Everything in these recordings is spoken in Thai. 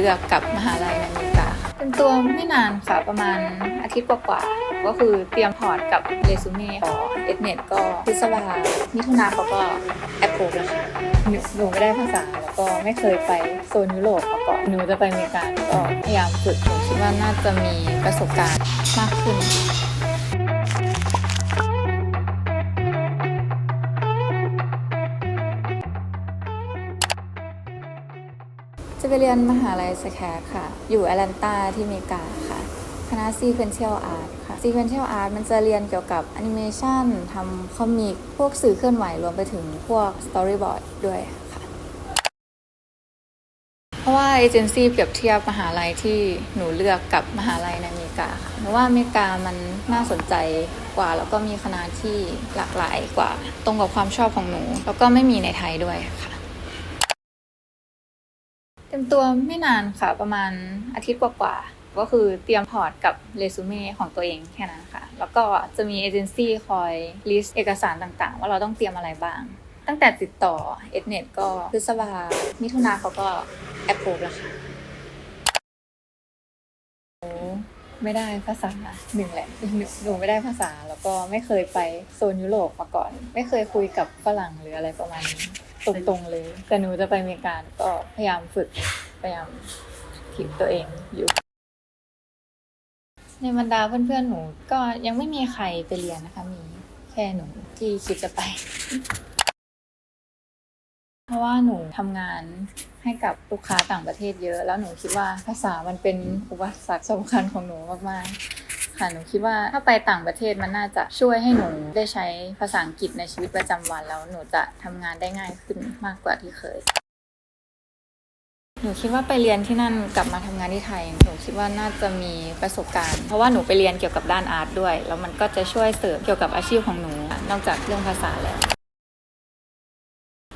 เลือกกับมหาลัยในอเมริกาค่ะเป็นตัวไม่นานค่ะประมาณอาทิตย์กว่าๆก็คือเตรียมพอร์ตกับเรซูเม่ของเอสเน็ตก็พฤษภามิถุนาเขาก็แอปโพแล้วค่ะหนูหนูไม่ได้ภาษาแล้วก็ไม่เคยไปโซนยุโรปมาก่อนหนูจะไปอเมริกาก็พยายามฝึกหนูคิดว่าน่าจะมีประสบการณ์มากขึ้น จะไปเรียนมหาลัยสแครค่ะ อยู่แอตแลนตาที่อเมริกาค่ะ คณะ Sequential Art ค่ะ Sequential Art มันจะเรียนเกี่ยวกับแอนิเมชันทำคอมิก พวกสื่อเคลื่อนไหวรวมไปถึงพวก Storyboard ด้วยค่ะ เพราะว่าเอเจนซี่เปรียบเทียบมหาลัยที่หนูเลือกกับมหาลัยในอเมริกาค่ะหนูว่าอเมริกามันน่าสนใจกว่า แล้วก็มีคณะที่หลากหลายกว่า ตรงกับความชอบของหนู แล้วก็ไม่มีในไทยด้วยค่ะ เต็มตัวไม่นานค่ะ ประมาณอาทิตย์กว่าๆก็คือเตรียมพอร์ตกับเรซูเม่ของตัวเองแค่นั้นค่ะ แล้วก็จะมีเอเจนซี่คอยลิสต์เอกสารต่างๆ ว่าเราต้องเตรียมอะไรบ้าง ตั้งแต่ติดต่อเอสเน็ตก็พฤษภามิถุนาเขาก็แอปโพแล้วค่ะไม่ได้ภาษาหนึ่งแหละหนูไม่ได้ภาษาแล้วก็ไม่เคยไปโซนยุโรปมาก่อน ไม่เคยคุยกับฝรั่งหรืออะไรประมาณนี้ ตรงๆเลย แต่หนูจะไปอเมริกาก็พยายามฝึกพยายามถีบตัวเองอยู่ ในบรรดาเพื่อนๆหนูก็ยังไม่มีใครไปเรียนนะคะมีแค่หนูที่คิดจะไป เพราะว่าหนูทำงานให้กับลูกค้าต่างประเทศเยอะ แล้วหนูคิดว่าภาษามันเป็นอุปสรรคสำคัญของหนูมากๆ ค่ะหนูคิดว่าถ้าไปต่างประเทศมันน่าจะช่วยให้หนูได้ใช้ภาษาอังกฤษในชีวิตประจำวันแล้วหนูจะทำงานได้ง่ายขึ้นมากกว่าที่เคยหนูคิดว่าไปเรียนที่นั่นกลับมาทำงานที่ไทย หนูคิดว่าน่าจะมีประสบการณ์ เพราะว่าหนูไปเรียนเกี่ยวกับด้านอาร์ตด้วย แล้วมันก็จะช่วยเสริมเกี่ยวกับอาชีพของหนู นอกจากเรื่องภาษาแล้ว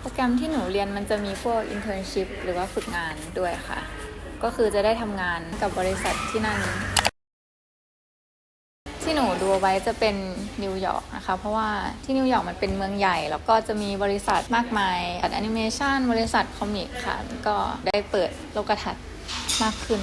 โปรแกรมที่หนูเรียนมันจะมีพวก internship หรือว่าฝึกงานด้วยค่ะ ก็คือจะได้ทำงานกับบริษัทที่นั่น ที่หนูดูไว้จะเป็นนิวยอร์กนะคะ เพราะว่าที่นิวยอร์กมันเป็นเมืองใหญ่ แล้วก็จะมีบริษัทมากมายแอนิเมชันบริษัทคอมิกค่ะ ก็ได้เปิดโลกทัศน์มากขึ้น